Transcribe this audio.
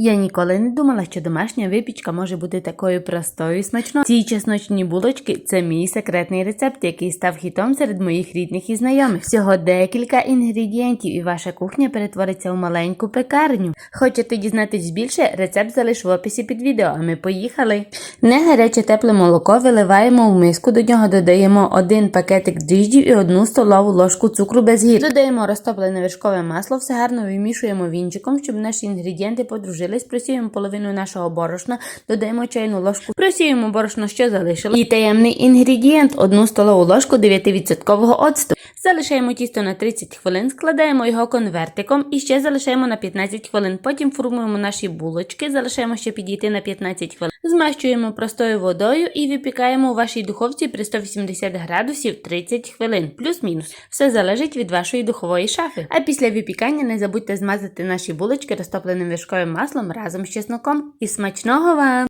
Я ніколи не думала, що домашня випічка може бути такою простою і смачною. Ці чесночні булочки це мій секретний рецепт, який став хітом серед моїх рідних і знайомих. Всього декілька інгредієнтів, і ваша кухня перетвориться у маленьку пекарню. Хочете дізнатись більше? Рецепт залиш в описі під відео, а ми поїхали. Не гаряче тепле молоко виливаємо в миску, до нього додаємо один пакетик дріжджів і одну столову ложку цукру без гір. Додаємо розтоплене вершкове масло, все гарно вимішуємо вінчиком, щоб наші інгредієнти подружились. Просіємо половину нашого борошна, додаємо чайну ложку, просіємо борошно, що залишилось. І таємний інгредієнт одну столову ложку 9% оцту. Залишаємо тісто на 30 хвилин, складаємо його конвертиком і ще залишаємо на 15 хвилин. Потім формуємо наші булочки, залишаємо ще підійти на 15 хвилин. Змащуємо простою водою і випікаємо у вашій духовці при 180 градусів 30 хвилин, плюс-мінус. Все залежить від вашої духової шафи. А після випікання не забудьте змазати наші булочки розтопленим вершковим маслом разом з чесноком. І смачного вам!